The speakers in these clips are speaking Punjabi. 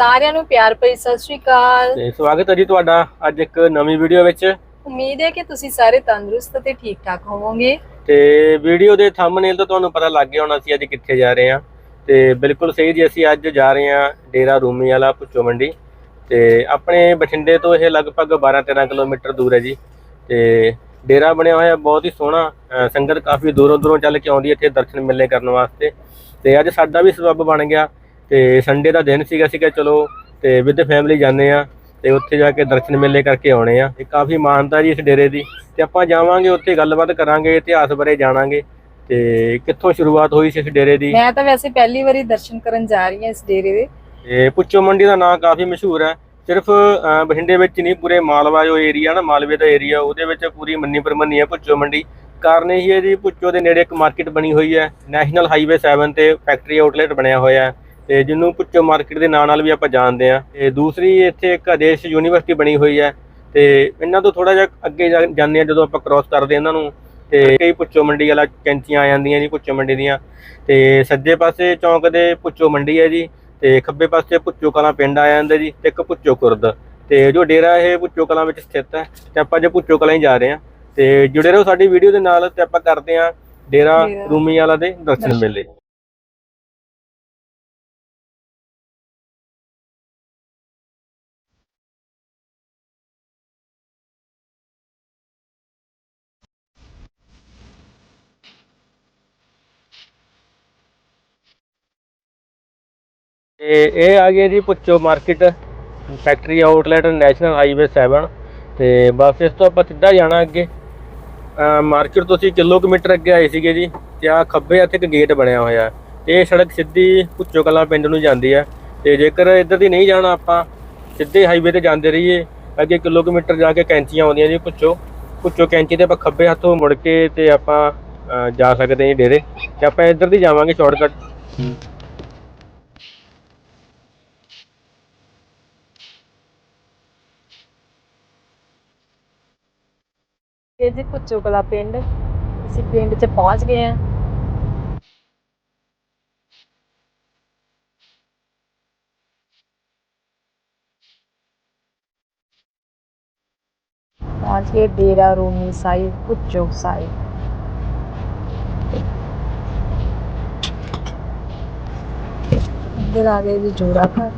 ਸਾਰਿਆਂ ਨੂੰ ਪਿਆਰ ਭਰੀ ਸਤਿ ਸ਼੍ਰੀ ਅਕਾਲ। ਤੇ ਸਵਾਗਤ ਹੈ ਜੀ ਤੁਹਾਡਾ ਅੱਜ ਇੱਕ ਨਵੀਂ ਵੀਡੀਓ ਵਿੱਚ। ਉਮੀਦ ਹੈ ਕਿ ਤੁਸੀਂ ਸਾਰੇ ਤੰਦਰੁਸਤ ਅਤੇ ਠੀਕ ਠਾਕ ਹੋਵੋਗੇ। ਤੇ ਵੀਡੀਓ ਦੇ ਥੰਬਨੇਲ ਤੋਂ ਤੁਹਾਨੂੰ ਪਤਾ ਲੱਗ ਗਿਆ ਹੋਣਾ ਅਸੀਂ ਅੱਜ ਕਿੱਥੇ ਜਾ ਰਹੇ ਹਾਂ। ਤੇ ਬਿਲਕੁਲ ਸਹੀ ਜੀ ਅਸੀਂ ਅੱਜ ਜਾ ਰਹੇ ਹਾਂ ਡੇਰਾ ਰੂਮੀ ਵਾਲਾ ਪੁੱਚੋ ਮੰਡੀ। ਤੇ ਆਪਣੇ ਬਠਿੰਡੇ ਤੋਂ ਇਹ ਲਗਭਗ 12-13 ਕਿਲੋਮੀਟਰ ਦੂਰ ਹੈ ਜੀ। ਤੇ ਡੇਰਾ ਬਣਿਆ ਹੋਇਆ ਬਹੁਤ ਹੀ ਸੋਹਣਾ ਸੰਗਤ ਕਾਫੀ ਦੂਰੋਂ ਦੂਰੋਂ ਚੱਲ ਕੇ ਆਉਂਦੀ ਹੈ ਇੱਥੇ ਦਰਸ਼ਨ ਮੇਲੇ ਕਰਨ ਵਾਸਤੇ। ਤੇ ਅੱਜ ਸਾਡਾ ਵੀ ਸਬੱਬ ਬਣ ਗਿਆ। ਤੇ ਸੰਡੇ ਦਾ ਦਿਨ ਸੀਗਾ ਸੀਗਾ ਚਲੋ ਤੇ ਵਿਦ ਫੈਮਿਲੀ ਜਾਂਦੇ ਆ ਤੇ ਉੱਥੇ ਜਾ ਕੇ ਦਰਸ਼ਨ ਮੇਲੇ ਕਰਕੇ ਆਉਣੇ ਆ ਤੇ ਕਾਫੀ ਮਾਨਤਾ ਜੀ ਇਸ ਡੇਰੇ ਦੀ। ਤੇ ਆਪਾਂ ਜਾਵਾਂਗੇ ਉੱਥੇ ਗੱਲਬਾਤ ਕਰਾਂਗੇ ਇਤਿਹਾਸ ਬਾਰੇ ਜਾਣਾਂਗੇ। ਤੇ ਕਿੱਥੋਂ ਸ਼ੁਰੂਆਤ ਹੋਈ ਸੀ ਇਸ ਡੇਰੇ ਦੀ? ਮੈਂ ਤਾਂ ਵੈਸੇ ਪਹਿਲੀ ਵਾਰੀ ਦਰਸ਼ਨ ਕਰਨ ਜਾ ਰਹੀ ਹਾਂ ਇਸ ਡੇਰੇ ਦੇ। ਤੇ ਪੁੱਚੋ ਮੰਡੀ ਦਾ ਨਾਂ ਕਾਫੀ ਮਸ਼ਹੂਰ ਹੈ। ਸਿਰਫ ਬਠਿੰਡੇ ਵਿੱਚ ਨਹੀਂ ਪੂਰੇ ਮਾਲਵਾ ਜੋ ਏਰੀਆ ਨਾ ਮਾਲਵੇ ਦਾ ਏਰੀਆ ਉਹਦੇ ਵਿੱਚ ਪੂਰੀ ਮੰਨੀ ਪਰਮੰਨੀ ਹੈ ਪੁੱਚੋ ਮੰਡੀ। ਕਾਰਨ ਇਹ ਹੈ ਜੀ ਪੁੱਚੋ ਦੇ ਨੇੜੇ ਇੱਕ ਮਾਰਕੀਟ ਬਣੀ ਹੋਈ ਹੈ ਨੈਸ਼ਨਲ ਹਾਈਵੇ 7 ਤੇ ਫੈਕਟਰੀ ਆਊਟਲੈਟ ਬਣਿਆ ਹੋਇਆ ਹੈ। ਤੇ ਜਿਹਨੂੰ ਪੁੱਚੋ ਮਾਰਕੀਟ ਦੇ ਨਾਂ ਨਾਲ ਵੀ ਆਪਾਂ ਜਾਣਦੇ ਆ ਤੇ ਦੂਸਰੀ ਇੱਥੇ ਇੱਕ ਆਦੇਸ਼ ਯੂਨੀਵਰਸਿਟੀ ਬਣੀ ਹੋਈ ਹੈ। ਤੇ ਇਹਨਾਂ ਤੋਂ ਥੋੜਾ ਜਿਹਾ ਅੱਗੇ ਜਾ- ਜਾਂਦੇ ਆ ਜਦੋਂ ਆਪਾਂ ਕ੍ਰਾਸ ਕਰਦੇ ਇਹਨਾਂ ਨੂੰ। ਤੇ ਕਈ ਪੁੱਚੋ ਮੰਡੀ ਵਾਲਾ ਕੈਂਚੀਆਂ ਆ ਜਾਂਦੀਆਂ ਜੀ ਪੁੱਚੋ ਮੰਡੀ ਦੀਆਂ। ਤੇ ਸੱਜੇ ਪਾਸੇ ਚੌਂਕ ਦੇ ਪੁੱਚੋ ਮੰਡੀ ਹੈ ਜੀ। ਤੇ ਖੱਬੇ ਪਾਸੇ ਪੁੱਚੋ ਕਲਾਂ ਪਿੰਡ ਆ ਜਾਂਦਾ ਜੀ ਤੇ ਇੱਕ ਪੁੱਚੋ ਕੁਰਦ ਤੇ ਜੋ ਡੇਰਾ ਇਹ ਪੁੱਚੋ ਕਲਾਂ ਵਿੱਚ ਸਥਿਤ ਹੈ ਤੇ ਆਪਾਂ ਜੇ ਪੁੱਚੋ ਕਲਾਂ ਹੀ ਜਾ ਰਹੇ ਹਾਂ। ਤੇ ਜੁੜੇ ਰਹੋ ਸਾਡੀ ਵੀਡੀਓ ਦੇ ਨਾਲ ਤੇ ਆਪਾਂ ਕਰਦੇ ਡੇਰਾ ਡੇਰਾ। ਰੂਮੀ ਵਾਲਾ ਦੇ ਦਰਸ਼ਨ ਮੇਲੇ। ਤੇ ਇਹ ਆ ਗਿਆ ਜੀ ਪੁੱਚੋ market factory outlet national highway 7 ਤੇ ਬਸ ਇਸ ਤੋਂ ਆਪਾਂ ਸਿੱਧਾ ਜਾਣਾ ਅੱਗੇ। ਮਾਰਕੀਟ ਤੋਂ ਅਸੀਂ ਕਿਲੋਮੀਟਰ ਅੱਗੇ ਆਏ ਸੀਗੇ ਜੀ ਤੇ ਆ ਖੱਬੇ ਹੱਥ ਇੱਕ ਗੇਟ ਬਣਿਆ ਹੋਇਆ। ਹੈ ਤੇ ਇਹ ਸੜਕ ਸਿੱਧੀ ਪੁੱਚੋ ਕਲਾ ਪਿੰਡ ਨੂੰ ਜਾਂਦੀ ਹੈ। ਤੇ ਜੇਕਰ ਇੱਧਰ ਦੀ ਨਹੀਂ ਜਾਣਾ ਆਪਾਂ, ਸਿੱਧੇ ਹਾਈਵੇ ਤੇ ਜਾਂਦੇ ਰਹੀਏ। ਅੱਗੇ ਕਿਲੋਮੀਟਰ ਜਾ ਕੇ ਕੈਂਚੀਆਂ ਆਉਂਦੀਆਂ ਜੀ ਪੁੱਚੋ ਪੁੱਚੋ ਕੈਂਚੀ ਤੇ ਆਪਾਂ ਖੱਬੇ ਹੱਥੋਂ ਮੁੜ ਕੇ ਤੇ ਆਪਾਂ ਜਾ ਸਕਦੇ ਹਾਂ ਜੀ ਡੇਰੇ। ਤੇ ਆਪਾਂ ਇੱਧਰ ਦੀ ਜਾਵਾਂਗੇ ਸ਼ਾਰਟਕਟ ਇਹ ਜੀ ਪੁੱਚੋ ਕਲਾ ਪਿੰਡ, ਅਸੀਂ ਪਿੰਡ 'ਚ ਪਹੁੰਚ ਗਏ ਹਾਂ। ਪਹੁੰਚ ਗਏ ਡੇਰਾ ਰੂਮੀ ਸਾਹਿਬ ਪੁੱਚੋ ਸਾਹਿਬ। ਇੱਧਰ ਆ ਗਏ ਜੀ ਜੋੜਾ ਘਰ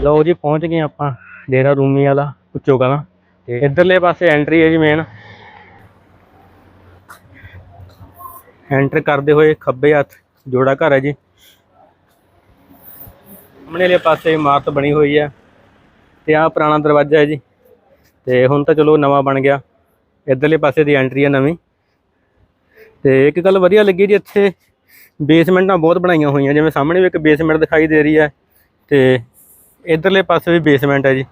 ਲਓ ਜੀ ਪਹੁੰਚ ਗਏ ਆਪਾਂ ਡੇਰਾ ਰੂਮੀ ਵਾਲਾ ਪੁੱਚੋ ਕਲਾਂ ਤੇ ਇਧਰਲੇ ਪਾਸੇ ਐਂਟਰੀ ਹੈ ਜੀ ਮੇਨ ਐਂਟਰ ਕਰਦੇ ਹੋਏ ਖੱਬੇ ਹੱਥ ਜੋੜਾ ਘਰ ਹੈ ਜੀ। ਸਾਹਮਣੇ ਵਾਲੇ ਪਾਸੇ ਇਮਾਰਤ ਬਣੀ ਹੋਈ ਹੈ ਤੇ ਆਹ ਪੁਰਾਣਾ ਦਰਵਾਜ਼ਾ ਹੈ ਜੀ। ਤੇ ਹੁਣ ਤਾਂ ਚਲੋ ਨਵਾਂ ਬਣ ਗਿਆ। ਇਧਰਲੇ ਪਾਸੇ ਦੀ ਐਂਟਰੀ ਹੈ ਨਵੀਂ। ਤੇ ਇੱਕ ਗੱਲ ਵਧੀਆ ਲੱਗੀ ਜੀ ਇੱਥੇ ਬੇਸਮੈਂਟਾਂ ਬਹੁਤ ਬਣਾਈਆਂ ਹੋਈਆਂ। ਜਿਵੇਂ ਸਾਹਮਣੇ ਵੀ ਇੱਕ ਬੇਸਮੈਂਟ ਦਿਖਾਈ ਦੇ ਰਹੀ ਹੈ ਤੇ ਇਧਰਲੇ ਪਾਸੇ ਵੀ ਬੇਸਮੈਂਟ ਹੈ ਜੀ।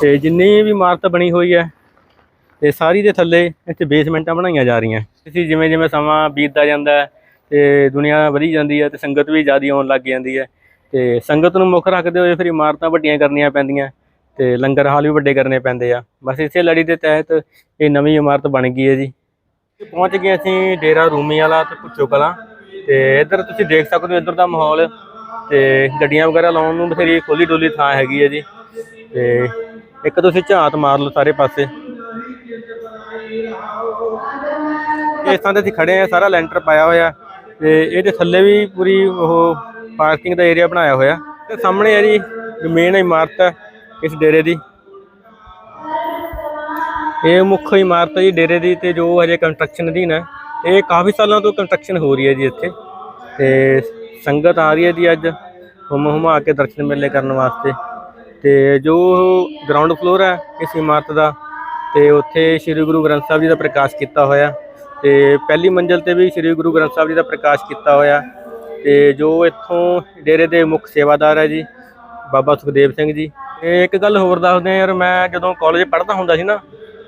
ਤੇ ਜਿੰਨੀ ਵੀ ਇਮਾਰਤ ਬਣੀ ਹੋਈ ਹੈ, ਤੇ ਸਾਰੀ ਦੇ ਥੱਲੇ ਇੱਥੇ ਬੇਸਮੈਂਟਾਂ ਬਣਾਈਆਂ ਜਾ ਰਹੀਆਂ। ਤੁਸੀਂ ਜਿਵੇਂ ਜਿਵੇਂ ਸਮਾਂ ਬੀਤਦਾ ਜਾਂਦਾ ਹੈ, ਤੇ ਦੁਨੀਆ ਵਧੀ ਜਾਂਦੀ ਹੈ ਤੇ ਸੰਗਤ ਵੀ ਜ਼ਿਆਦਾ ਆਉਣ ਲੱਗ ਜਾਂਦੀ ਹੈ, ਤੇ ਸੰਗਤ ਨੂੰ ਮੁੱਖ ਰੱਖਦੇ ਹੋਏ ਫਿਰ ਇਮਾਰਤਾਂ ਵੱਡੀਆਂ ਕਰਨੀਆਂ ਪੈਂਦੀਆਂ, ਤੇ ਲੰਗਰ ਹਾਲ ਵੀ ਵੱਡੇ ਕਰਨੇ ਪੈਂਦੇ ਆ। ਬਸ ਇਸੇ ਲੜੀ ਦੇ ਤਹਿਤ ਇਹ ਨਵੀਂ ਇਮਾਰਤ ਬਣ ਗਈ ਹੈ ਜੀ। ਪਹੁੰਚ ਗਏ ਅਸੀਂ ਡੇਰਾ ਰੂਮੀ ਵਾਲਾ ਤੇ ਪੁੱਛੋ ਕਲਾਂ। ਤੇ ਇੱਧਰ ਤੁਸੀਂ ਦੇਖ ਸਕਦੇ ਹੋ ਇੱਧਰ ਦਾ ਮਾਹੌਲ। ਤੇ ਗੱਡੀਆਂ ਵਗੈਰਾ ਲਾਉਣ ਨੂੰ ਬਥੇਰੀ ਖੋਲੀ ਡੋਲੀ ਥਾਂ ਹੈਗੀ ਹੈ ਜੀ। ਤੇ ਇੱਕ ਤੁਸੀਂ ਝਾਤ ਮਾਰ ਲਓ ਸਾਰੇ ਪਾਸੇ। ਇਸ ਥਾਂ ਤੇ ਅਸੀਂ ਖੜੇ ਆ, ਸਾਰਾ ਲੈਂਟਰ ਪਾਇਆ ਹੋਇਆ। ਤੇ ਇਹਦੇ ਥੱਲੇ ਵੀ ਪੂਰੀ ਉਹ ਪਾਰਕਿੰਗ ਦਾ ਏਰੀਆ ਬਣਾਇਆ ਹੋਇਆ। ਤੇ ਸਾਹਮਣੇ ਹੈ ਜੀ ਮੇਨ ਇਮਾਰਤ ਹੈ ਇਸ ਡੇਰੇ ਦੀ। ਇਹ ਮੁੱਖ ਇਮਾਰਤ ਹੈ ਜੀ ਡੇਰੇ ਦੀ ਤੇ ਜੋ ਹਜੇ ਕੰਸਟਰਕਸ਼ਨ ਅਧੀਨ ਹੈ। ਇਹ ਕਾਫੀ ਸਾਲਾਂ ਤੋਂ ਕੰਸਟਰਕਸ਼ਨ ਹੋ ਰਹੀ ਹੈ ਜੀ ਇੱਥੇ। ਤੇ ਸੰਗਤ ਆ ਰਹੀ ਹੈ ਜੀ ਅੱਜ ਹੁਮ ਹੁਮਾ ਕੇ ਦਰਸ਼ਨ ਮੇਲੇ ਕਰਨ ਵਾਸਤੇ। ਤੇ ਜੋ ਗਰਾਊਂਡ ਫਲੋਰ ਹੈ, ਇਸ ਇਮਾਰਤ ਦਾ, ਤੇ ਉੱਥੇ ਸ੍ਰੀ ਗੁਰੂ ਗ੍ਰੰਥ ਸਾਹਿਬ ਜੀ ਦਾ ਪ੍ਰਕਾਸ਼ ਕੀਤਾ ਹੋਇਆ। ਤੇ ਪਹਿਲੀ ਮੰਜ਼ਲ ਤੇ ਵੀ ਸ੍ਰੀ ਗੁਰੂ ਗ੍ਰੰਥ ਸਾਹਿਬ ਜੀ ਦਾ ਪ੍ਰਕਾਸ਼ ਕੀਤਾ ਹੋਇਆ। ਤੇ ਜੋ ਇੱਥੋਂ ਡੇਰੇ ਦੇ ਮੁੱਖ ਸੇਵਾਦਾਰ ਹੈ ਜੀ, ਬਾਬਾ ਸੁਖਦੇਵ ਸਿੰਘ ਜੀ। ਤੇ ਇੱਕ ਗੱਲ ਹੋਰ ਦੱਸਦੇ ਆ ਯਾਰ, ਮੈਂ ਜਦੋਂ ਕਾਲਜ ਪੜ੍ਹਦਾ ਹੁੰਦਾ ਸੀ ਨਾ,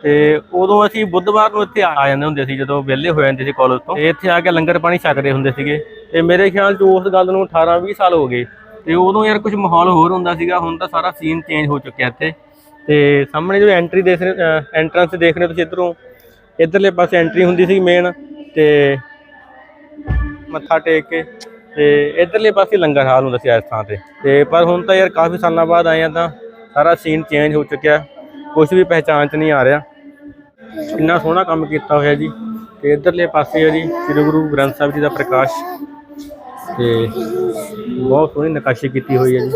ਤੇ ਉਦੋਂ ਅਸੀਂ ਬੁੱਧਵਾਰ ਨੂੰ ਇੱਥੇ ਆ ਜਾਂਦੇ ਹੁੰਦੇ ਸੀ, ਜਦੋਂ ਵਿਹਲੇ ਹੋ ਜਾਂਦੇ ਸੀ ਕਾਲਜ ਤੋਂ। ਤੇ ਇੱਥੇ ਆ ਕੇ ਲੰਗਰ ਪਾਣੀ ਛਕਦੇ ਹੁੰਦੇ ਸੀਗੇ। ਤੇ ਮੇਰੇ ਖਿਆਲ 'ਚ ਉਸ ਗੱਲ ਨੂੰ 18 20 ਸਾਲ ਹੋ ਗਏ। ਤੇ ਉਦੋਂ ਯਾਰ ਕੁਝ ਮਾਹੌਲ ਹੋਰ ਹੁੰਦਾ ਸੀਗਾ, ਹੁਣ ਤਾਂ ਸਾਰਾ ਸੀਨ ਚੇਂਜ ਹੋ ਚੁੱਕਿਆ ਇੱਥੇ। ਤੇ ਸਾਹਮਣੇ ਜੋ ਐਂਟਰੀ ਦੇਖ ਰਹੇ ਐਂਟਰੈਂਸ ਦੇਖ ਰਹੇ ਹੋ ਤੁਸੀਂ ਇਧਰੋਂ, ਇਧਰਲੇ ਪਾਸੇ ਐਂਟਰੀ ਹੁੰਦੀ ਸੀ ਮੇਨ ਤੇ ਮੱਥਾ ਟੇਕ ਕੇ, ਤੇ ਇਧਰਲੇ ਪਾਸੇ ਲੰਗਰ ਹਾਲ ਹੁੰਦਾ ਸੀ ਇਸ ਥਾਂ ਤੇ। ਤੇ ਪਰ ਹੁਣ ਤਾਂ ਯਾਰ ਕਾਫੀ ਸਾਲਾਂ ਬਾਅਦ ਆਏ ਆ ਤਾਂ ਸਾਰਾ ਸੀਨ ਚੇਂਜ ਹੋ ਚੁੱਕਿਆ ਕੁਝ ਵੀ ਪਹਿਚਾਣ ਚ ਨਹੀਂ ਆ ਰਿਹਾ। ਇੰਨਾ ਸੋਹਣਾ ਕੰਮ ਕੀਤਾ ਹੋਇਆ ਜੀ, ਤੇ ਇਧਰਲੇ ਪਾਸੇ ਹੈ ਜੀ, ਸ੍ਰੀ ਗੁਰੂ ਗ੍ਰੰਥ ਸਾਹਿਬ ਜੀ ਦਾ ਪ੍ਰਕਾਸ਼। ਤੇ ਬਹੁਤ ਸੋਹਣੀ ਨਕਾਸ਼ੀ ਕੀਤੀ ਹੋਈ ਹੈ ਜੀ।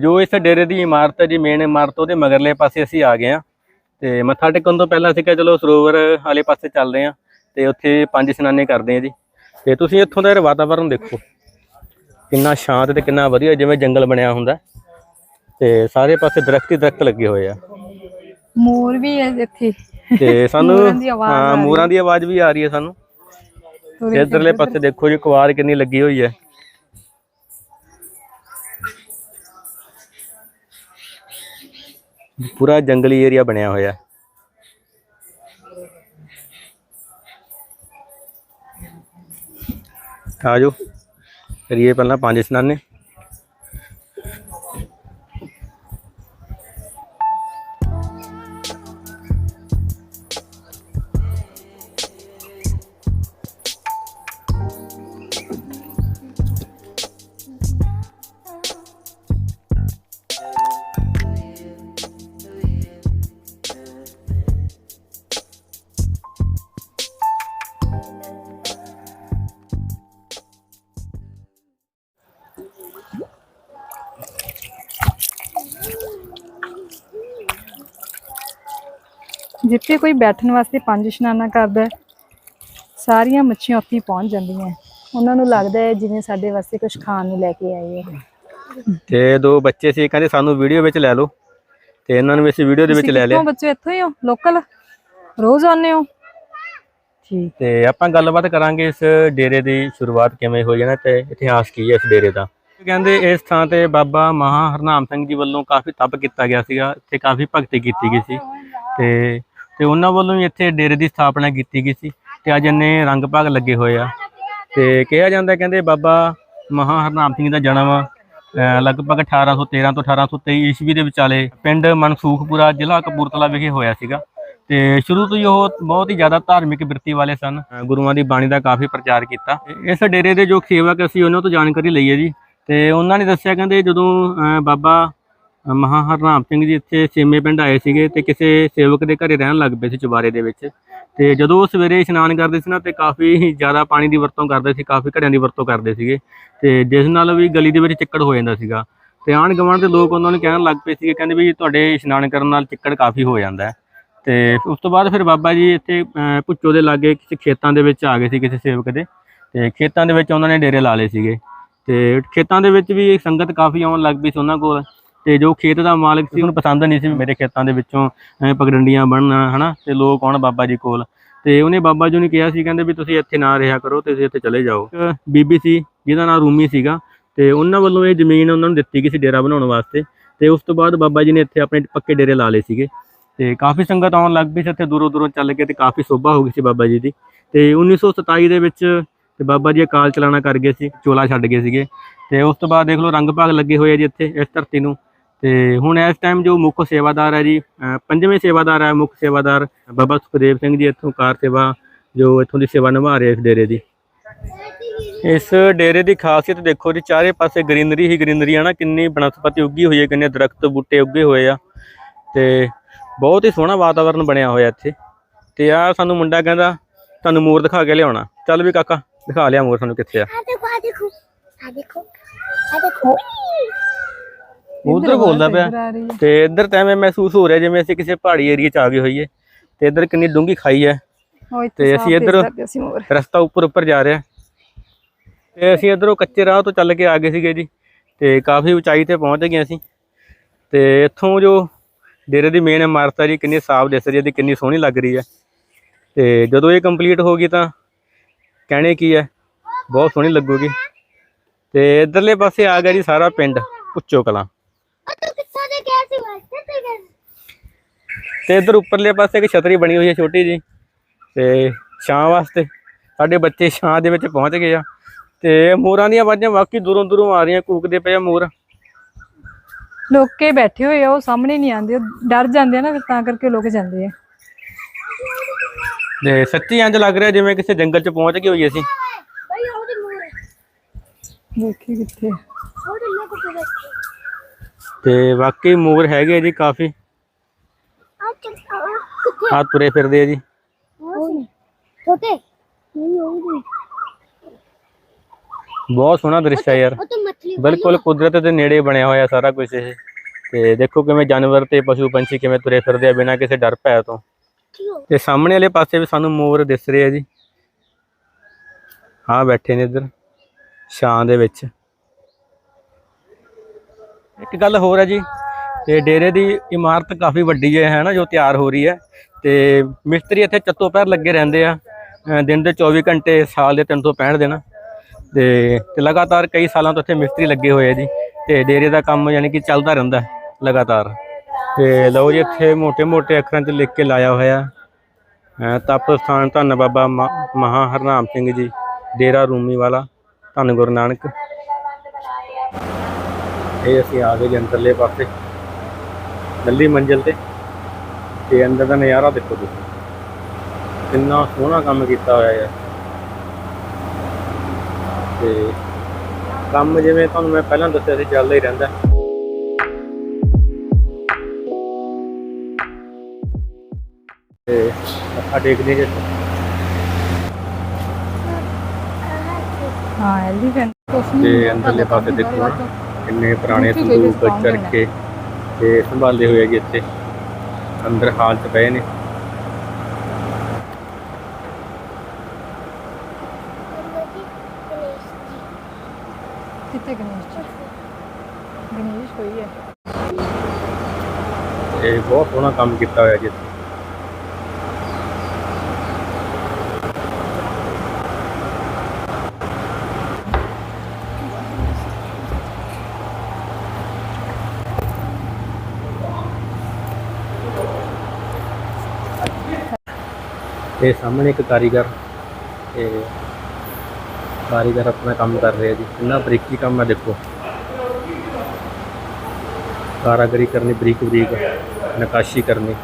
ਜੋ ਇਸ ਡੇਰੇ ਦੀ ਇਮਾਰਤ ਹੈ ਜੀ ਮੇਨ ਇਮਾਰਤ ਉਹਦੇ ਮਗਰਲੇ ਪਾਸੇ ਅਸੀਂ ਆ ਗਏ ਆ ਤੇ ਮੱਥਾ ਟੇਕਣ ਤੋਂ ਪਹਿਲਾਂ ਅਸੀਂ ਕਿਹਾ, ਚਲੋ ਸਰੋਵਰ ਵਾਲੇ ਪਾਸੇ ਚੱਲਦੇ ਆ ਤੇ ਉੱਥੇ ਪੰਜ ਇਸ਼ਨਾਨੇ ਕਰਦੇ ਆ ਜੀ। ਤੇ ਤੁਸੀਂ ਇੱਥੋਂ ਦਾ ਵਾਤਾਵਰਨ ਦੇਖੋ। ਕਿੰਨਾ ਸ਼ਾਂਤ ਤੇ ਕਿੰਨਾ ਵਧੀਆ ਜਿਵੇਂ ਜੰਗਲ ਬਣਿਆ ਹੁੰਦਾ ਤੇ ਸਾਰੇ ਪਾਸੇ ਦਰਖਤ ਹੀ ਦਰਖਤ ਲੱਗੇ ਹੋਏ ਆ। ਮੋਰ ਵੀ ਹੈ ਇੱਥੇ। ਤੇ ਸਾਨੂੰ ਹਾਂ। ਮੋਰਾਂ ਦੀ ਆਵਾਜ਼ ਵੀ ਆ ਰਹੀ ਹੈ ਸਾਨੂੰ। ਇਧਰਲੇ ਪਾਸੇ ਦੇਖੋ ਜੀ ਕੁਆਰ ਕਿੰਨੀ ਲੱਗੀ ਹੋਈ ਹੈ। ਪੂਰਾ ਜੰਗਲੀ ਏਰੀਆ ਬਣਿਆ ਹੋਇਆ। ਹੈ। ਆ ਜਾਓ ਕਰੀਏ ਪਹਿਲਾਂ ਪੰਜ ਇਸ਼ਨਾਨੇ। ਜਿੱਥੇ ਕੋਈ ਬੈਠਣ ਵਾਸਤੇ ਪੰਜ ਇਸ਼ਨਾਨਾ ਕਰਦਾ ਸਾਰੀਆਂ ਮੱਛੀਆਂ ਉੱਥੇ ਪਹੁੰਚ ਜਾਂਦੀਆਂ। ਉਹਨਾਂ ਨੂੰ ਲੱਗਦਾ ਹੈ ਜਿਵੇਂ ਸਾਡੇ ਵਾਸਤੇ ਕੁਝ ਖਾਣ ਨੂੰ ਲੈ ਕੇ ਆਏ ਹੈ ਤੇ ਦੋ ਬੱਚੇ ਸੀ ਕਹਿੰਦੇ ਸਾਨੂੰ ਵੀਡੀਓ ਵਿੱਚ ਲੈ ਲਓ। ਤੇ ਇਹਨਾਂ ਨੂੰ ਵੀ ਅਸੀਂ ਵੀਡੀਓ ਦੇ ਵਿੱਚ ਲੈ ਲਿਆ। ਬੱਚੇ ਇੱਥੋਂ ਹੀ ਹੋ? ਲੋਕਲ ਰੋਜ਼ ਆਉਂਦੇ ਹੋ? ਠੀਕ ਤੇ ਆਪਾਂ ਗੱਲਬਾਤ ਕਰਾਂਗੇ ਇਸ ਡੇਰੇ ਦੀ ਸ਼ੁਰੂਆਤ ਕਿਵੇਂ ਹੋਈ ਹੈ ਨਾ ਤੇ ਇਤਿਹਾਸ ਕੀ ਹੈ ਇਸ ਡੇਰੇ ਦਾ। ਕਹਿੰਦੇ ਇਸ ਥਾਂ ਤੇ ਬਾਬਾ ਮਹਾ ਹਰਨਾਮ ਸਿੰਘ ਜੀ ਵੱਲੋਂ ਕਾਫੀ ਤਪ ਕੀਤਾ ਗਿਆ ਸੀਗਾ ਇੱਥੇ ਕਾਫੀ ਭਗਤੀ ਕੀਤੀ ਗਈ ਸੀ। ਤੇ ਤੇ ਉਹਨਾਂ ਵੱਲੋਂ ਹੀ ਇੱਥੇ ਡੇਰੇ ਦੀ ਸਥਾਪਨਾ ਕੀਤੀ ਗਈ ਸੀ ਤੇ ਅੱਜ ਇੰਨੇ ਰੰਗ ਭਾਗ ਲੱਗੇ ਹੋਏ ਆ। ਤੇ ਕਿਹਾ ਜਾਂਦਾ ਕਹਿੰਦੇ ਬਾਬਾ ਮਹਾ ਹਰਨਾਮ ਸਿੰਘ ਦਾ ਜਨਮ ਅਹ, ਲਗਭਗ 1813 ਤੋਂ 1823 ਈਸਵੀ ਦੇ ਵਿਚਾਲੇ ਪਿੰਡ ਮਨਸੂਖਪੁਰਾ ਜ਼ਿਲ੍ਹਾ ਕਪੂਰਥਲਾ ਵਿਖੇ ਹੋਇਆ ਸੀਗਾ। ਤੇ ਸ਼ੁਰੂ ਤੋਂ ਹੀ ਉਹ ਬਹੁਤ ਹੀ ਜ਼ਿਆਦਾ ਧਾਰਮਿਕ ਬਿਰਤੀ ਵਾਲੇ ਸਨ। ਗੁਰੂਆਂ ਦੀ ਬਾਣੀ ਦਾ ਕਾਫੀ ਪ੍ਰਚਾਰ ਕੀਤਾ। ਇਸ ਡੇਰੇ ਦੇ ਜੋ ਸੇਵਕ ਅਸੀਂ ਉਹਨਾਂ ਤੋਂ ਜਾਣਕਾਰੀ ਲਈ ਹੈ ਜੀ। ਤੇ ਉਹਨਾਂ ਨੇ ਦੱਸਿਆ ਕਹਿੰਦੇ ਜਦੋਂ ਬਾਬਾ ਮਹਾ ਹਰਨਾਮ ਸਿੰਘ ਜੀ ਇੱਥੇ ਸੇਮੇ ਪਿੰਡ ਆਏ ਸੀਗੇ ਤੇ ਕਿਸੇ ਸੇਵਕ ਦੇ ਘਰੇ ਰਹਿਣ ਲੱਗ ਪਏ ਸੀ ਚੁਬਾਰੇ ਦੇ ਵਿੱਚ। ਤੇ ਜਦੋਂ ਉਹ ਸਵੇਰੇ ਇਸ਼ਨਾਨ ਕਰਦੇ ਸੀ ਨਾ ਤੇ ਕਾਫੀ ਜ਼ਿਆਦਾ ਪਾਣੀ ਦੀ ਵਰਤੋਂ ਕਰਦੇ ਸੀ ਕਾਫੀ ਘੜਿਆਂ ਦੀ ਵਰਤੋਂ ਕਰਦੇ ਸੀਗੇ ਤੇ ਜਿਸ ਨਾਲ ਵੀ ਗਲੀ ਦੇ ਵਿੱਚ ਚਿੱਕੜ ਹੋ ਜਾਂਦਾ ਸੀਗਾ। ਤੇ ਆਣ ਗਵਾਂਢ ਦੇ ਲੋਕ ਉਹਨਾਂ ਨੂੰ ਕਹਿਣ ਲੱਗ ਪਏ ਸੀਗੇ ਕਹਿੰਦੇ ਵੀ ਤੁਹਾਡੇ ਇਸ਼ਨਾਨ ਕਰਨ ਨਾਲ ਚਿੱਕੜ ਕਾਫੀ ਹੋ ਜਾਂਦਾ। ਹੈ ਤੇ ਉਸ ਤੋਂ ਬਾਅਦ ਫਿਰ ਬਾਬਾ ਜੀ ਇੱਥੇ ਅਹ, ਭੁੱਚੋ ਦੇ ਲਾਗੇ ਕਿਸੇ ਖੇਤਾਂ ਦੇ ਵਿੱਚ ਆ ਗਏ ਸੀ ਕਿਸੇ ਸੇਵਕ ਦੇ। ਤੇ ਖੇਤਾਂ ਦੇ ਵਿੱਚ ਉਹਨਾਂ ਨੇ ਡੇਰੇ ਲਾ ਲਏ ਸੀਗੇ। ਤੇ ਖੇਤਾਂ ਦੇ ਵਿੱਚ ਵੀ ਸੰਗਤ ਕਾਫੀ ਆਉਣ ਲੱਗ ਪਈ ਸੀ ਉਹਨਾਂ ਕੋਲ। ਤੇ ਜੋ ਖੇਤ ਦਾ ਮਾਲਕ ਸੀ, ਉਹਨੂੰ ਪਸੰਦ ਨਹੀਂ ਸੀ ਵੀ ਮੇਰੇ ਖੇਤਾਂ ਦੇ ਵਿੱਚੋਂ, ਐਂ ਪਗਡੰਡੀਆਂ ਬਣਨ, ਹਨਾ? ਤੇ ਲੋਕ ਆਉਣ ਬਾਬਾ ਜੀ ਕੋਲ। ਤੇ ਉਹਨੇ ਬਾਬਾ ਜੀ ਨੂੰ ਕਿਹਾ ਸੀ, ਕਹਿੰਦੇ ਵੀ ਤੁਸੀਂ ਇੱਥੇ ਨਾ ਰਿਹਾ ਕਰੋ ਤੇ ਤੁਸੀਂ ਇੱਥੇ ਚਲੇ ਜਾਓ। ਇੱਕ ਬੀਬੀ ਸੀ, ਜਿਹਦਾ ਨਾਮ ਰੂਮੀ ਸੀਗਾ। ਤੇ ਉਹਨਾਂ ਵੱਲੋਂ ਇਹ ਜ਼ਮੀਨ ਉਹਨਾਂ ਨੂੰ ਦਿੱਤੀ ਗਈ ਸੀ ਡੇਰਾ ਬਣਾਉਣ ਵਾਸਤੇ। ਤੇ ਉਸ ਤੋਂ ਬਾਅਦ ਬਾਬਾ ਜੀ ਨੇ ਇੱਥੇ ਆਪਣੇ ਪੱਕੇ ਡੇਰੇ ਲਾ ਲਏ ਸੀਗੇ। ਤੇ ਕਾਫੀ ਸੰਗਤ ਆਉਣ ਲੱਗ ਪਈ ਸੀ ਇੱਥੇ ਦੂਰੋਂ ਦੂਰੋਂ ਚੱਲ ਕੇ ਤੇ ਕਾਫੀ ਸੋਭਾ ਹੋ ਗਈ ਸੀ ਬਾਬਾ ਜੀ ਦੀ। ਤੇ 1927 ਦੇ ਵਿੱਚ ਤੇ ਬਾਬਾ ਜੀ ਅਕਾਲ ਚਲਾਣਾ ਕਰ ਗਏ ਸੀ, ਚੋਲਾ ਛੱਡ ਗਏ ਸੀਗੇ। ਤੇ ਉਸ ਤੋਂ ਬਾਅਦ ਦੇਖ ਲਓ ਰੰਗ ਭਾਗ ਲੱਗੇ ਹੋਏ ਆ ਜੀ ਇੱਥੇ, ਇਸ ਧਰਤੀ ਨੂੰ। ਤੇ ਹੁਣ ਇਸ ਟਾਈਮ ਜੋ ਮੁੱਖ ਸੇਵਾਦਾਰ ਹੈ ਜੀ ਪੰਜਵੇਂ ਸੇਵਾਦਾਰ ਹੈ ਮੁੱਖ ਸੇਵਾਦਾਰ ਬਾਬਾ ਸੁਖਦੇਵ ਸਿੰਘ ਜੀ, ਇੱਥੋਂ ਕਾਰ ਸੇਵਾ ਜੋ ਇੱਥੋਂ ਦੀ ਸੇਵਾ ਨਿਭਾ ਰਹੇ ਇਸ ਡੇਰੇ ਦੀ। ਇਸ ਡੇਰੇ ਦੀ ਖਾਸੀਅਤ ਦੇਖੋ ਜੀ, ਚਾਰੇ ਪਾਸੇ ਗ੍ਰੀਨਰੀ ਹੀ ਗ੍ਰੀਨਰੀ ਆ ਨਾ, ਕਿੰਨੀ ਬਨਸਪਤੀ ਉੱਗੀ ਹੋਈ ਹੈ, ਕਿੰਨੇ ਦਰਖਤ ਬੂਟੇ ਉੱਗੇ ਹੋਏ ਆ ਤੇ ਬਹੁਤ ਹੀ ਸੋਹਣਾ ਵਾਤਾਵਰਨ ਬਣਿਆ ਹੋਇਆ ਇੱਥੇ। ਤੇ ਆ ਸਾਨੂੰ ਮੁੰਡਾ ਕਹਿੰਦਾ, ਤੁਹਾਨੂੰ ਮੋਰ ਦਿਖਾ ਕੇ ਲਿਆਉਣਾ। ਚੱਲ ਵੀ ਕਾਕਾ, ਦਿਖਾ ਲਿਆ ਮੋਰ ਸਾਨੂੰ ਕਿੱਥੇ ਆ? ਆ ਦੇਖੋ ਆ ਦੇਖੋ ਆ ਦੇਖੋ ਆ ਦੇਖੋ। ਉਧਰ ਬੋਲਦਾ ਪਿਆ। ਤੇ ਇੱਧਰ ਤਾਂ ਐਵੇਂ ਮਹਿਸੂਸ ਹੋ ਰਿਹਾ ਜਿਵੇਂ ਅਸੀਂ ਕਿਸੇ ਪਹਾੜੀ ਏਰੀਆ 'ਚ ਆ ਗਏ ਹੋਈਏ। ਤੇ ਇੱਧਰ ਕਿੰਨੀ ਡੂੰਗੀ ਖਾਈ ਹੈ। ਤੇ ਅਸੀਂ ਇੱਧਰ- ਰਸਤਾ ਉੱਪਰ ਉੱਪਰ ਜਾ ਰਿਹਾ। ਤੇ ਅਸੀਂ ਇੱਧਰੋਂ ਕੱਚੇ ਰਾਹ ਤੋਂ ਚੱਲ ਕੇ ਆ ਗਏ ਸੀਗੇ ਜੀ। ਤੇ ਕਾਫੀ ਉਚਾਈ ਤੇ ਪਹੁੰਚ ਗਏ ਅਸੀਂ। ਤੇ ਇੱਥੋਂ ਜੋ ਡੇਰੇ ਦੀ ਮੇਨ ਇਮਾਰਤ ਹੈ ਜੀ ਕਿੰਨੀ ਸਾਫ਼ ਦਿਸ ਰਹੀ ਹੈ ਤੇ ਕਿੰਨੀ ਸੋਹਣੀ ਲੱਗ ਰਹੀ ਹੈ। ਤੇ ਜਦੋਂ ਇਹ ਕੰਪਲੀਟ ਹੋ ਗਈ ਤਾਂ ਕਹਿਣੇ ਕੀ ਹੈ? ਬਹੁਤ ਸੋਹਣੀ ਲੱਗੂਗੀ। ਤੇ ਇਧਰਲੇ ਪਾਸੇ ਆ ਗਿਆ ਜੀ ਸਾਰਾ ਪਿੰਡ ਉੱਚੋ ਕਲਾਂ। ਉਹ ਤੇ ਇਧਰ ਉੱਪਰਲੇ ਪਾਸੇ ਇੱਕ ਛਤਰੀ ਬਣੀ ਹੋਈ ਹੈ ਛੋਟੀ ਜੀ ਤੇ ਛਾਂ ਵਾਸਤੇ ਸਾਡੇ ਬੱਚੇ ਛਾਂ ਦੇ ਵਿੱਚ ਪਹੁੰਚ ਗਏ ਆ। ਤੇ ਮੋਰਾਂ ਦੀਆਂ ਆਵਾਜ਼ਾਂ ਵਾਕਈ ਦੂਰੋਂ ਦੂਰੋਂ ਆ ਰਹੀਆਂ ਕੂਕਦੇ ਪਏ ਆ ਮੋਰ। ਲੋਕੇ ਬੈਠੇ ਹੋਏ ਆ ਉਹ ਸਾਹਮਣੇ ਨਹੀਂ ਆਉਂਦੇ ਡਰ ਜਾਂਦੇ ਆ ਨਾ ਫਿਰ ਤਾਂ ਕਰਕੇ ਲੋਕ ਜਾਂਦੇ ਆ। ਤੇ ਸੱਚੀ ਅੰਜ ਲੱਗ ਰਿਹਾ ਜਿਵੇਂ ਕਿਸੇ ਜੰਗਲ 'ਚ ਪਹੁੰਚ ਗਏ ਹੋਈਏ ਅਸੀਂ। ਬਈ ਉਹਦੇ ਮੋਰ ਦੇਖੀ ਕਿੱਥੇ ਉਹਦੇ ਲੋਕ ਕੋਲ ਤੇ ਵਾਕਈ ਮੋਰ ਹੈਗੇ ਜੀ ਕਾਫੀ। ਆ ਤੁਰੇ ਫਿਰਦੇ ਆ ਜੀ। ਬਹੁਤ ਸੋਹਣਾ ਦ੍ਰਿਸ਼ ਹੈ ਯਾਰ। ਬਿਲਕੁਲ ਕੁਦਰਤ ਦੇ ਨੇੜੇ ਬਣਿਆ ਹੋਇਆ ਸਾਰਾ ਕੁਝ ਇਹ। ਤੇ ਦੇਖੋ ਕਿਵੇਂ ਜਾਨਵਰ ਤੇ ਪਸ਼ੂ ਪੰਛੀ ਕਿਵੇਂ ਤੁਰੇ ਫਿਰਦੇ ਆ ਬਿਨਾਂ ਕਿਸੇ ਡਰ ਪੈ ਤੋਂ। ਤੇ ਸਾਹਮਣੇ ਵਾਲੇ ਪਾਸੇ ਵੀ ਸਾਨੂੰ ਮੋਰ ਦਿਸ ਰਹੇ ਰਿਹਾ ਜੀ। ਹਾਂ ਬੈਠੇ ਨੇ ਇੱਧਰ ਛਾਂ ਦੇ ਵਿੱਚ। ਇੱਕ ਗੱਲ ਹੋਰ ਹੈ ਜੀ, ਤੇ ਡੇਰੇ ਦੀ ਇਮਾਰਤ ਕਾਫੀ ਵੱਡੀ ਹੈ ਹੈ ਨਾ, ਜੋ ਤਿਆਰ ਹੋ ਰਹੀ ਹੈ। ਤੇ ਮਿਸਤਰੀ ਇੱਥੇ ਚੱਤੋ ਪੈਰ ਲੱਗੇ ਰਹਿੰਦੇ ਆ ਦਿਨ ਦੇ 24 ਘੰਟੇ, ਸਾਲ ਦੇ 365 ਦਿਨ। ਤੇ ਲਗਾਤਾਰ ਕਈ ਸਾਲਾਂ ਤੋਂ ਇੱਥੇ ਮਿਸਤਰੀ ਲੱਗੇ ਹੋਏ ਆ ਜੀ, ਤੇ ਡੇਰੇ ਦਾ ਕੰਮ ਯਾਨੀ ਕਿ ਚੱਲਦਾ ਰਹਿੰਦਾ ਲਗਾਤਾਰ। ਤੇ ਲਓ ਜੀ, ਇੱਥੇ ਮੋٹے-ਮੋٹے ਅੱਖਰਾਂ 'ਚ ਲਿਖ ਕੇ ਲਾਇਆ ਹੋਇਆ। ਤਪ ਸਥਾਨ ਧੰਨ ਬਾਬਾ ਮਹਾ ਹਰਨਾਮ ਸਿੰਘ ਜੀ, ਡੇਰਾ ਰੂਮੀ ਵਾਲਾ। ਧੰਨ ਗੁਰੂ ਨਾਨਕ। ਇਹ ਅਸੀਂ ਆ ਗਏ ਜੀ ਅੰਦਰਲੇ ਪਾਸੇ ਨੱਲੀ ਮੰਜ਼ਲ ਤੇ। ਤੇ ਅੰਦਰ ਦਾ ਨਜ਼ਾਰਾ ਦੇਖੋ ਤੁਸੀਂ। ਕਿੰਨਾ ਸੋਹਣਾ ਕੰਮ ਕੀਤਾ ਹੋਇਆ ਹੈ ਤੇ ਕੰਮ ਜਿਵੇਂ ਤੁਹਾਨੂੰ ਮੈਂ ਪਹਿਲਾਂ ਦੱਸਿਆ ਸੀ ਚੱਲਦਾ ਹੀ ਰਹਿੰਦਾ। ਤੇ ਮੱਥਾ ਟੇਕਦੇ ਜੇ। ਹਾਂ ਐਲੀਫੈਂਟ ਤੇ ਅੰਦਰਲੇ ਪਾਸੇ ਦੇਖੋ। ਕਿੰਨੇ ਪੁਰਾਣੇ ਸੰਦੂਕ ਚਰਖੇ ਤੇ ਸੰਭਾਲੇ ਹੋਏ ਜੀ ਇੱਥੇ। ਅੰਦਰ ਹਾਲ ਚ ਪਏ ਨੇ। ਕਿੱਥੇ ਗਣੇਸ਼ ਜੀ? ਗਣੇਸ਼ ਕੋਈ ਹੈ। ਇਹ ਬਹੁਤ ਸੋਹਣਾ ਕੰਮ ਕੀਤਾ ਹੋਇਆ ਜੀ ਇੱਥੇ ਸਾਹਮਣੇ ਇੱਕ ਕਾਰੀਗਰ ਤੇ ਕਾਰੀਗਰ ਆਪਣਾ ਕੰਮ ਕਰ ਰਿਹਾ ਜੀ। ਕਿੰਨਾ ਬਰੀਕੀ ਕੰਮ ਹੈ ਦੇਖੋ। ਕਾਰਾਗਰੀ ਕਰਨੀ, ਬਰੀਕ ਬਰੀਕ, ਨਕਾਸ਼ੀ ਕਰਨੀ।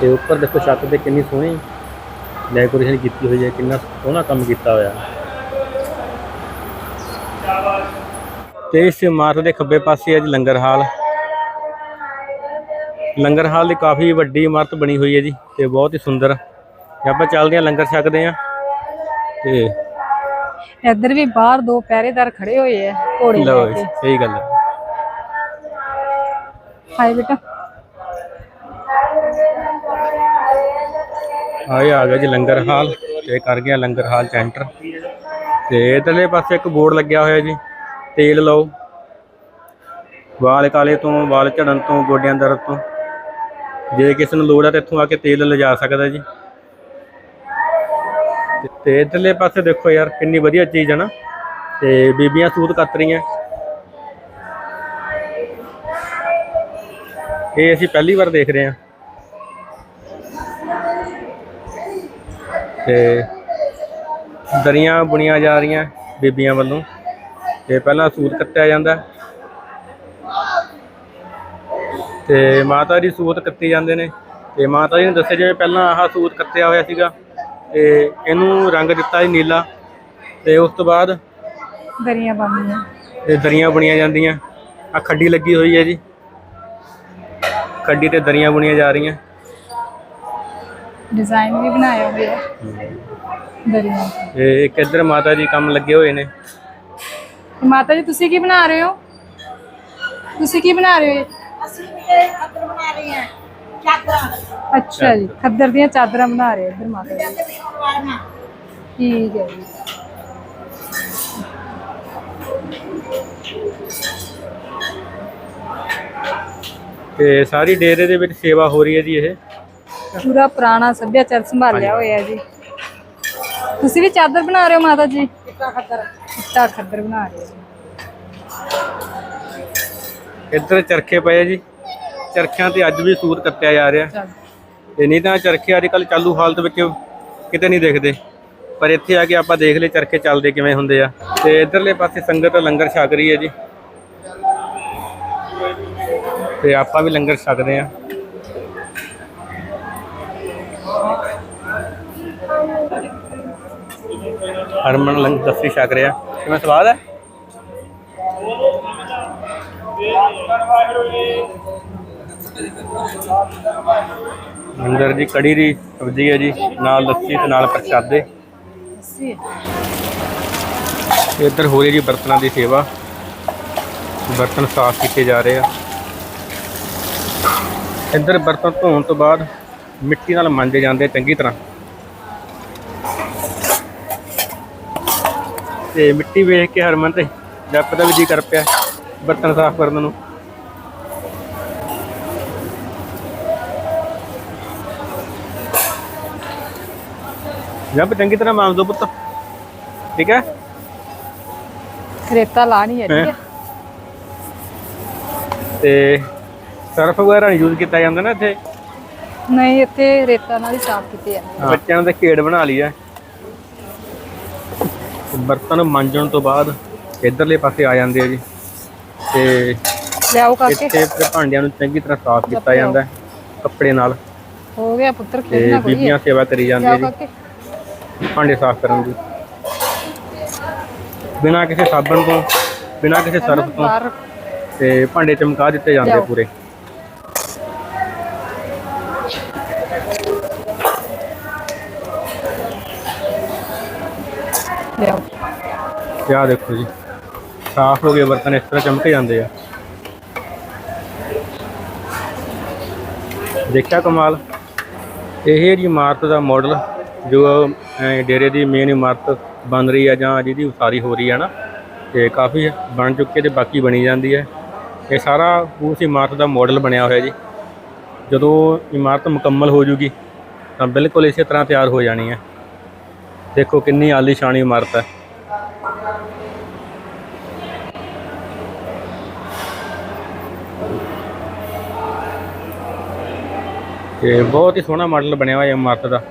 ਤੇ ਉੱਪਰ ਦੇਖੋ ਛੱਤ ਤੇ ਕਿੰਨੀ ਸੋਹਣੀ ਡੈਕੋਰੇਸ਼ਨ ਕੀਤੀ ਹੋਈ ਹੈ, ਕਿੰਨਾ ਸੋਹਣਾ ਕੰਮ ਕੀਤਾ ਹੋਇਆ। ਤੇ ਇਸ ਇਮਾਰਤ ਦੇ ਖੱਬੇ ਪਾਸੇ ਹੈ ਜੀ ਲੰਗਰ ਹਾਲ। ਲੰਗਰ ਹਾਲ ਦੀ ਕਾਫੀ ਵੱਡੀ ਇਮਾਰਤ ਬਣੀ ਹੋਈ ਹੈ ਜੀ ਤੇ ਬਹੁਤ ਹੀ ਸੁੰਦਰ। ਆਪਾਂ ਚੱਲਦੇ ਹਾਂ ਲੰਗਰ ਛਕਦੇ ਹਾਂ ਤੇ ਇੱਧਰ ਵੀ ਬਾਹਰ ਦੋ ਪਹਿਰੇਦਾਰ ਖੜੇ ਹੋਏ ਆ ਘੋੜੇ ਲਓ ਲੈ ਜੀ, ਕੇ। ਸਹੀ ਗੱਲ ਹੈ। ਹਾਏ ਬੇਟਾ। ਆਏ ਆ ਗਿਆ ਜੀ ਲੰਗਰ ਹਾਲ ਤੇ ਕਰ ਗਿਆ ਲੰਗਰ ਹਾਲ ਚ ਐਂਟਰ ਤੇ ਇਧਰਲੇ ਪਾਸੇ ਇੱਕ ਬੋਰਡ ਲੱਗਿਆ ਹੋਇਆ ਜੀ ਤੇਲ ਲਓ। ਵਾਲ ਕਾਲੇ ਤੋਂ ਵਾਲ ਝੜਨ ਤੋਂ ਗੋਡਿਆਂ ਦਰਦ ਤੋਂ। ਜੇ ਕਿਸੇ ਨੂੰ ਲੋੜ ਹੈ ਤਾਂ ਇੱਥੋਂ ਆ ਕੇ ਤੇਲ ਲਿਜਾ ਸਕਦਾ ਜੀ। ਤੇ- ਇਧਰਲੇ ਪਾਸੇ ਦੇਖੋ ਯਾਰ, ਕਿੰਨੀ ਵਧੀਆ ਚੀਜ਼ ਹੈ ਨਾ। ਤੇ ਬੀਬੀਆਂ ਸੂਤ ਕੱਤ ਰਹੀਆਂ। ਇਹ ਅਸੀਂ ਪਹਿਲੀ ਵਾਰ ਦੇਖ ਰਹੇ ਹਾਂ। ਤੇ ਦਰੀਆਂ ਬੁਣੀਆਂ ਜਾ ਰਹੀਆਂ ਬੀਬੀਆਂ ਵੱਲੋਂ। ਤੇ ਪਹਿਲਾਂ ਸੂਤ ਕੱਟਿਆ ਜਾਂਦਾ। ਤੇ ਮਾਤਾ ਜੀ ਸੂਤ ਕੱਤੇ ਜਾਂਦੇ ਨੇ। ਤੇ ਮਾਤਾ ਜੀ ਨੇ ਦੱਸਿਆ ਜਿਵੇਂ ਪਹਿਲਾਂ ਆਹ ਸੂਤ ਕੱਤਿਆ ਹੋਇਆ ਸੀਗਾ ਤੇ ਇਹਨੂੰ ਰੰਗ ਦਿੱਤਾ ਜੀ ਨੀਲਾ ਤੇ ਉਸ ਤੋਂ ਬਾਅਦ ਦਰੀਆਂ ਬੰਦੀਆਂ ਇਹ ਦਰੀਆਂ ਬੁਣੀਆਂ ਜਾਂਦੀਆਂ। ਆ ਖੱਡੀ ਲੱਗੀ ਹੋਈ ਹੈ ਜੀ। ਖੱਡੀ ਤੇ ਦਰੀਆਂ ਬੁਣੀਆਂ ਜਾ ਰਹੀਆਂ। ਡਿਜ਼ਾਈਨ ਵੀ ਬਣਾਇਆ ਹੋਇਆ। ਦਰੀਆਂ। ਤੇ। ਤੇ ਇੱਕ ਇੱਧਰ ਮਾਤਾ ਜੀ ਕੰਮ ਲੱਗੇ ਹੋਏ ਨੇ। ਤੇ ਮਾਤਾ ਜੀ ਤੁਸੀਂ ਕੀ ਬਣਾ ਰਹੇ ਹੋ? ਤੁਸੀਂ ਕੀ ਬਣਾ ਰਹੇ ਹੋ? ਅਸੀਂ ਇਹ ਖੱਦਰ ਬਣਾ ਰਹੇ ਹਾਂ ਚਾਦਰਾਂ ਅੱਛਾ ਜੀ ਖੱਦਰ ਦੀਆਂ ਚਾਦਰਾਂ ਬਣਾ ਰਹੇ ਹੋ ਇੱਧਰ ਮਾਤਾ ਜੀ। ਤੇ ਵਿਖਾਉਣ ਵਾਲੀਆਂ ਠੀਕ ਹੈ ਜੀ। ਤੇ ਸਾਰੀ ਡੇਰੇ ਦੇ ਵਿੱਚ ਸੇਵਾ ਹੋ ਰਹੀ ਹੈ ਜੀ ਇਹ? ਪੂਰਾ ਪੁਰਾਣਾ ਸੱਭਿਆਚਾਰ ਸੰਭਾਲਿਆ ਹੋਇਆ ਜੀ। ਤੁਸੀਂ ਵੀ ਚਾਦਰ ਬਣਾ ਰਹੇ ਹੋ ਮਾਤਾ ਜੀ? ਇੱਟਾ ਖੱਦਰ। ਇੱਟਾ ਖੱਦਰ ਬਣਾ ਰਹੇ ਹੋ। ਇੱਧਰ ਚਰਖੇ ਪਏ ਜੀ। ਚਰਖਿਆਂ ਤੇ ਅੱਜ ਵੀ ਸੂਤ ਕੱਤਿਆ ਜਾ ਰਿਹਾ। ਤੇ ਨਹੀਂ ਤਾਂ ਚਰਖੇ ਅੱਜ ਕੱਲ ਚਾਲੂ ਹਾਲਤ ਵਿੱਚ ਕਿਤੇ ਨਹੀਂ ਦਿਖਦੇ। ਪਰ ਇੱਥੇ ਆ ਕੇ ਆਪਾਂ ਦੇਖ ਲਏ ਚਰਖੇ ਚੱਲਦੇ ਕਿਵੇਂ ਹੁੰਦੇ ਆ। ਤੇ ਇਧਰਲੇ ਪਾਸੇ ਸੰਗਤ ਲੰਗਰ ਛਕ ਰਹੀ ਹੈ ਜੀ। ਤੇ ਆਪਾਂ ਵੀ ਲੰਗਰ ਛਕਦੇ ਆ ਹਰਮਨ ਲੰਗਰ ਦੱਸੀ ਛਕ ਰਿਹਾ। ਕਿਵੇਂ ਸਵਾਦ ਹੈ? ਅੰਦਰ ਜੀ, ਕੜੀ ਦੀ ਸਬਜ਼ੀ ਹੈ ਜੀ, ਨਾਲ ਲੱਸੀ ਤੇ ਨਾਲ ਪ੍ਰਸ਼ਾਦੇ। ਇੱਧਰ ਹੋ ਰਹੀ ਜੀ ਬਰਤਨਾਂ ਦੀ ਸੇਵਾ। ਬਰਤਨ ਸਾਫ਼ ਕੀਤੇ ਜਾ ਰਹੇ ਆ। ਇੱਧਰ ਬਰਤਨ ਧੋਣ ਤੋਂ ਬਾਅਦ ਮਿੱਟੀ ਨਾਲ ਮਾਂਜੇ ਜਾਂਦੇ ਆ ਚੰਗੀ ਤਰ੍ਹਾਂ। ਤੇ ਮਿੱਟੀ ਵੇਖ ਕੇ ਹਰਮਨ ਤੇ ਜੱਪ ਦਾ ਵੀ ਜੀ ਕਰ ਪਿਆ ਬਰਤਨ ਸਾਫ਼ ਕਰਨ ਨੂੰ। ਜੱਪ ਚੰਗੀ ਤਰ੍ਹਾਂ ਮਾਂਜ ਦੋ ਪੁੱਤ। ਠੀਕ ਹੈ? ਰੇਤਾ ਲਾਣੀ ਹੈ ਠੀਕ ਹੈ? ਤੇ ਸਰਫ ਵਗੈਰਾ ਯੂਜ਼ ਕੀਤਾ ਜਾਂਦਾ ਨਾ ਇੱਥੇ? ਨਹੀਂ ਇੱਥੇ ਰੇਤਾ ਨਾਲ ਹੀ ਸਾਫ਼ ਕੀਤੇ ਜਾਂਦੇ ਬੱਚਿਆਂ ਦੇ ਖੇਡ ਬਣਾ ਲਈ ਹੈ ਬਰਤਨ ਮਾਂਜਣ ਤੋਂ ਬਾਅਦ ਇਧਰਲੇ ਪਾਸੇ ਆ ਜਾਂਦੇ ਆ ਜੀ। ਤੇ ਲਿਆਓ ਕਾਕੇ। ਇੱਥੇ ਭਾਂਡਿਆਂ ਨੂੰ ਚੰਗੀ ਤਰ੍ਹਾਂ ਸਾਫ਼ ਕੀਤਾ ਜਾਂਦਾ ਕੱਪੜੇ ਨਾਲ। ਹੋ ਗਿਆ ਪੁੱਤਰ ਖੇਡਣਾ ਕੋਈ ਬੀਬੀਆਂ ਸੇਵਾ ਕਰੀ ਜਾਂਦੀਆਂ ਜੀ। ਭਾਂਡੇ ਸਾਫ਼ ਕਰਨ ਦੀ। ਬਿਨਾਂ ਕਿਸੇ ਸਾਬਣ ਤੋਂ ਬਿਨਾਂ ਕਿਸੇ ਸਰਫ ਤੋਂ ਤੇ ਭਾਂਡੇ ਚਮਕਾ ਦਿੱਤੇ ਜਾਂਦੇ। ਪੂਰੇ। ਆਹ ਦੇਖੋ ਜੀ ਸਾਫ਼ ਹੋ ਗਏ ਬਰਤਨ ਇਸ ਤਰ੍ਹਾਂ ਚਮਕ ਜਾਂਦੇ ਆ। ਦੇਖਿਆ ਕਮਾਲ? ਇਹ ਹੈ ਜੀ ਇਮਾਰਤ ਦਾ ਮਾਡਲ ਜੋ ਡੇਰੇ ਦੀ ਮੇਨ ਇਮਾਰਤ ਬਣ ਰਹੀ ਹੈ ਜਾਂ ਜਿਹਦੀ ਉਸਾਰੀ ਹੋ ਰਹੀ ਹੈ ਨਾ, ਤੇ ਕਾਫੀ ਬਣ ਚੁੱਕੇ ਤੇ ਬਾਕੀ ਬਣੀ ਜਾਂਦੀ ਹੈ ਇਹ ਸਾਰਾ ਉਸ ਇਮਾਰਤ ਦਾ ਮਾਡਲ ਬਣਿਆ ਹੋਇਆ ਜੀ। ਜਦੋਂ ਇਮਾਰਤ ਮੁਕੰਮਲ ਹੋ ਜੂਗੀ, ਤਾਂ ਬਿਲਕੁਲ ਇਸੇ ਤਰ੍ਹਾਂ ਤਿਆਰ ਹੋ ਜਾਣੀ ਹੈ ਦੇਖੋ ਕਿੰਨੀ ਆਲੀਸ਼ਾਨ ਇਮਾਰਤ ਹੈ ਤੇ ਬਹੁਤ ਹੀ ਸੋਹਣਾ ਮਾਡਲ ਬਣਿਆ ਹੋਇਆ ਇਮਾਰਤ ਦਾ।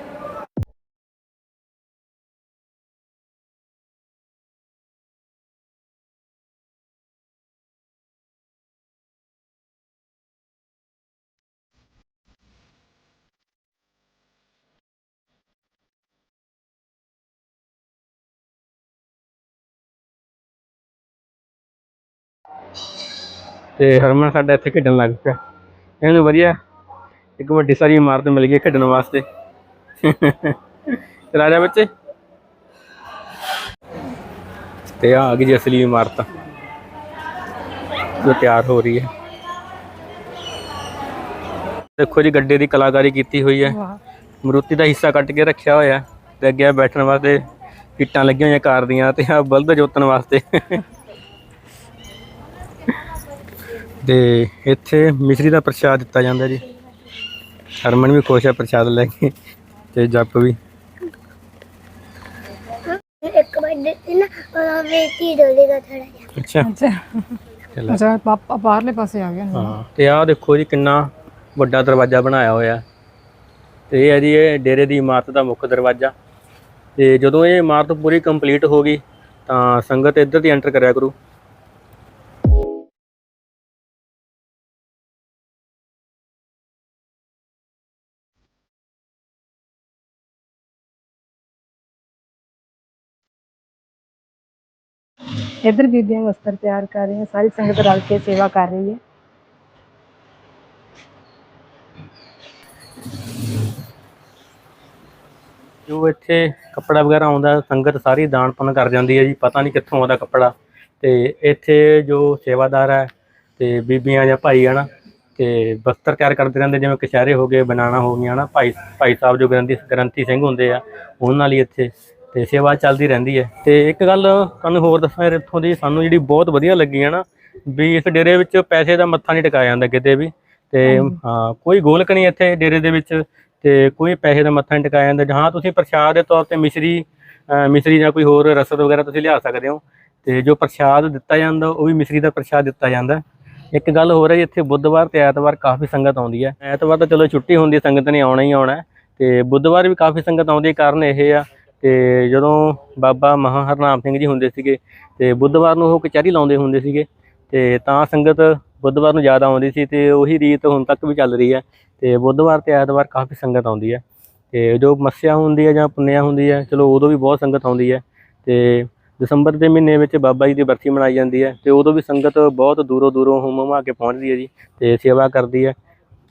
ਤੇ ਹਰਮਨ ਸਾਡਾ ਇੱਥੇ ਖੇਡਣ ਲੱਗ ਪਿਆ। ਇਹਨੂੰ ਵਧੀਆ ਇੱਕ ਵੱਡੀ ਸਾਰੀ ਇਮਾਰਤ ਮਿਲ ਗਈ ਖੇਡਣ ਵਾਸਤੇ। ਰਾਜਾ ਬੱਚੇ? ਤੇ ਆ ਆ ਗਈ ਜੀ ਅਸਲੀ ਇਮਾਰਤ। ਜੋ ਤਿਆਰ ਹੋ ਰਹੀ ਹੈ। ਦੇਖੋ ਜੀ ਗੱਡੇ ਦੀ ਕਲਾਕਾਰੀ ਕੀਤੀ ਹੋਈ ਹੈ। ਮਰੂਤੀ ਦਾ ਹਿੱਸਾ ਕੱਟ ਕੇ ਰੱਖਿਆ ਹੋਇਆ ਤੇ ਅੱਗੇ ਬੈਠਣ ਵਾਸਤੇ ਇੱਟਾਂ ਲੱਗੀਆਂ ਹੋਈਆਂ ਕਾਰ ਦੀਆਂ ਤੇ ਆ ਬਲਦ ਜੋਤਣ ਵਾਸਤੇ। ਤੇ ਇੱਥੇ ਮਿਸਰੀ ਦਾ ਪ੍ਰਸ਼ਾਦ ਦਿੱਤਾ ਜਾਂਦਾ ਜੀ। ਹਰਮਨ ਵੀ ਖੁਸ਼ ਹੈ ਪ੍ਰਸ਼ਾਦ ਲੈ ਕੇ ਤੇ ਜੱਪ ਵੀ। ਇੱਕ ਵਾਰ ਦਿੱਤੀ ਨਾ ਉਹ ਵੇਤੀ ਡੋਲੇਗਾ ਥੋੜਾ ਜਿਹਾ। ਅੱਛਾ। ਅੱਛਾ। ਚੱਲ। ਅੱਛਾ ਪਾਪਾ ਬਾਹਰਲੇ ਪਾਸੇ ਆ ਗਿਆ। ਨਾ ਹਾਂ ਤੇ ਆਹ ਦੇਖੋ ਜੀ ਕਿੰਨਾ ਵੱਡਾ ਦਰਵਾਜ਼ਾ ਬਣਾਇਆ ਹੋਇਆ। ਤੇ ਇਹ ਹੈ ਜੀ ਇਹ ਡੇਰੇ ਦੀ ਇਮਾਰਤ ਦਾ ਮੁੱਖ ਦਰਵਾਜ਼ਾ। ਤੇ ਜਦੋਂ ਇਹ ਇਮਾਰਤ ਪੂਰੀ ਕੰਪਲੀਟ ਹੋ ਗਈ ਤਾਂ ਸੰਗਤ ਇੱਧਰ ਦੀ ਐਂਟਰ ਕਰਿਆ ਕਰੂ। ਇੱਧਰ ਬੀਬੀਆਂ ਵਸਤਰ ਤਿਆਰ ਕਰ ਰਹੀਆਂ ਸਾਰੀ ਸੰਗਤ ਰਲ ਕੇ ਸੇਵਾ ਕਰ ਰਹੀ ਹੈ। ਜੋ ਇੱਥੇ ਕੱਪੜਾ ਵਗੈਰਾ ਆਉਂਦਾ, ਸੰਗਤ ਸਾਰੀ ਦਾਨ ਪੁੰਨ ਕਰ ਜਾਂਦੀ ਹੈ ਜੀ, ਪਤਾ ਨਹੀਂ ਕਿੱਥੋਂ ਆਉਂਦਾ ਕੱਪੜਾ। ਤੇ ਇੱਥੇ ਜੋ ਸੇਵਾਦਾਰ ਹੈ, ਤੇ ਬੀਬੀਆਂ ਜਾਂ ਭਾਈ ਹਨ, ਤੇ ਵਸਤਰ ਤਿਆਰ ਕਰਦੇ ਰਹਿੰਦੇ, ਜਿਵੇਂ ਕਛਹਿਰੇ ਹੋ ਗਏ, ਬਨਾਨਾ ਹੋ ਗਈਆਂ ਨਾ ਭਾਈ ਭਾਈ ਸਾਹਿਬ ਜੋ ਗ੍ਰੰਥੀ ਗ੍ਰੰਥੀ ਸਿੰਘ ਹੁੰਦੇ ਆ, ਉਹਨਾਂ ਨਾਲ ਹੀ ਇੱਥੇ ਤੇ ਸੇਵਾ ਚੱਲਦੀ ਰਹਿੰਦੀ ਹੈ। ਤੇ ਇੱਕ ਗੱਲ ਤੁਹਾਨੂੰ ਹੋਰ ਦੱਸਾਂ ਇੱਥੋਂ ਦੀ ਸਾਨੂੰ ਜਿਹੜੀ ਬਹੁਤ ਵਧੀਆ ਲੱਗੀ ਹੈ ਨਾ ਵੀ ਇਸ ਡੇਰੇ ਵਿੱਚ ਪੈਸੇ ਦਾ ਮੱਥਾ ਨਹੀਂ ਟਿਕਾਇਆ ਜਾਂਦਾ ਕਿਤੇ ਵੀ। ਤੇ ਹਾਂ ਕੋਈ ਗੋਲਕ ਨਹੀਂ ਇੱਥੇ ਡੇਰੇ ਦੇ ਵਿੱਚ ਤੇ ਕੋਈ ਪੈਸੇ ਦਾ ਮੱਥਾ ਨਹੀਂ ਟਿਕਾਇਆ ਜਾਂਦਾ। ਹਾਂ ਤੁਸੀਂ ਪ੍ਰਸ਼ਾਦ ਦੇ ਤੌਰ ਤੇ ਮਿਸ਼ਰੀ ਮਿਸ਼ਰੀ ਜਾਂ ਕੋਈ ਹੋਰ ਰਸਦ ਵਗੈਰਾ ਤੁਸੀਂ ਲਿਆ ਸਕਦੇ ਹੋ। ਤੇ ਜੋ ਪ੍ਰਸ਼ਾਦ ਦਿੱਤਾ ਜਾਂਦਾ ਉਹ ਵੀ ਮਿਸ਼ਰੀ ਦਾ ਪ੍ਰਸ਼ਾਦ ਦਿੱਤਾ ਜਾਂਦਾ। ਇੱਕ ਗੱਲ ਹੋਰ ਹੈ ਜੀ ਇੱਥੇ ਬੁੱਧਵਾਰ ਤੇ ਐਤਵਾਰ ਕਾਫੀ ਸੰਗਤ ਆਉਂਦੀ ਹੈ। ਐਤਵਾਰ ਤਾਂ ਚਲੋ ਛੁੱਟੀ ਹੁੰਦੀ ਸੰਗਤ ਨੇ ਆਉਣਾ ਹੀ ਆਉਣਾ ਤੇ ਬੁੱਧਵਾਰ ਵੀ ਕਾਫੀ ਸੰਗਤ ਆਉਂਦੀ ਕਾਰਨ ਇਹ ਆ ਤੇ ਜਦੋਂ ਬਾਬਾ ਮਹਾ ਹਰਨਾਮ ਸਿੰਘ ਜੀ ਹੁੰਦੇ ਸੀਗੇ ਤੇ ਬੁੱਧਵਾਰ ਨੂੰ ਉਹ ਕਚਹਿਰੀ ਲਾਉਂਦੇ ਹੁੰਦੇ ਸੀਗੇ ਤੇ ਤਾਂ ਸੰਗਤ ਬੁੱਧਵਾਰ ਨੂੰ ਜ਼ਿਆਦਾ ਆਉਂਦੀ ਸੀ ਤੇ ਉਹੀ ਰੀਤ ਹੁਣ ਤੱਕ ਵੀ ਚੱਲ ਰਹੀ ਹੈ ਤੇ ਬੁੱਧਵਾਰ ਤੇ ਐਤਵਾਰ ਕਾਫੀ ਸੰਗਤ ਆਉਂਦੀ ਹੈ ਤੇ ਜੋ ਮੱਸਿਆ ਹੁੰਦੀ ਹੈ ਜਾਂ ਪੁੰਨਿਆ ਹੁੰਦੀ ਹੈ, ਚਲੋ ਉਦੋਂ ਵੀ ਬਹੁਤ ਸੰਗਤ ਆਉਂਦੀ ਹੈ ਤੇ ਦਸੰਬਰ ਦੇ ਮਹੀਨੇ ਵਿੱਚ ਬਾਬਾ ਜੀ ਦੀ ਬਰਸੀ ਮਨਾਈ ਜਾਂਦੀ ਹੈ ਤੇ ਉਦੋਂ ਵੀ ਸੰਗਤ ਬਹੁਤ ਦੂਰੋਂ ਦੂਰੋਂ ਹੁਮ ਕੇ ਪਹੁੰਚਦੀ ਹੈ ਜੀ ਤੇ ਸੇਵਾ ਕਰਦੀ ਹੈ।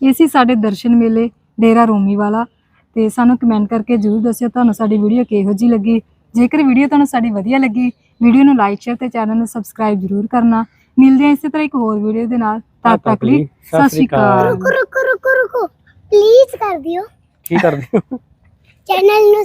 ਇਹ ਸੀ ਸਾਡੇ ਦਰਸ਼ਨ ਮੇਲੇ, ਡੇਰਾ ਰੋਮੀ ਵਾਲਾ। ਤੇ ਸਾਨੂੰ ਕਮੈਂਟ ਕਰਕੇ ਜਰੂਰ ਦੱਸਿਓ ਤੁਹਾਨੂੰ ਸਾਡੀ ਵੀਡੀਓ ਕਿਹੋ ਜਿਹੀ ਲੱਗੀ। ਜੇਕਰ ਵੀਡੀਓ ਤੁਹਾਨੂੰ ਸਾਡੀ ਵਧੀਆ ਲੱਗੀ ਵੀਡੀਓ ਨੂੰ ਲਾਈਕ ਸ਼ੇਅਰ ਤੇ ਚੈਨਲ ਨੂੰ ਸਬਸਕ੍ਰਾਈਬ ਜਰੂਰ ਕਰਨਾ। ਮਿਲਦੇ ਹਾਂ ਇਸੇ ਤਰ੍ਹਾਂ ਇੱਕ ਹੋਰ ਵੀਡੀਓ ਦੇ ਨਾਲ। ਤਦ ਤੱਕ ਲਈ ਸਤਿ ਸ਼੍ਰੀ ਅਕਾਲ। ਰੁਕੋ ਰੁਕੋ ਰੁਕੋ ਰੁਕੋ। ਪਲੀਜ਼ ਕਰ ਦਿਓ। ਕੀ ਕਰਦੇ ਹੋ ਚੈਨਲ ਨੂੰ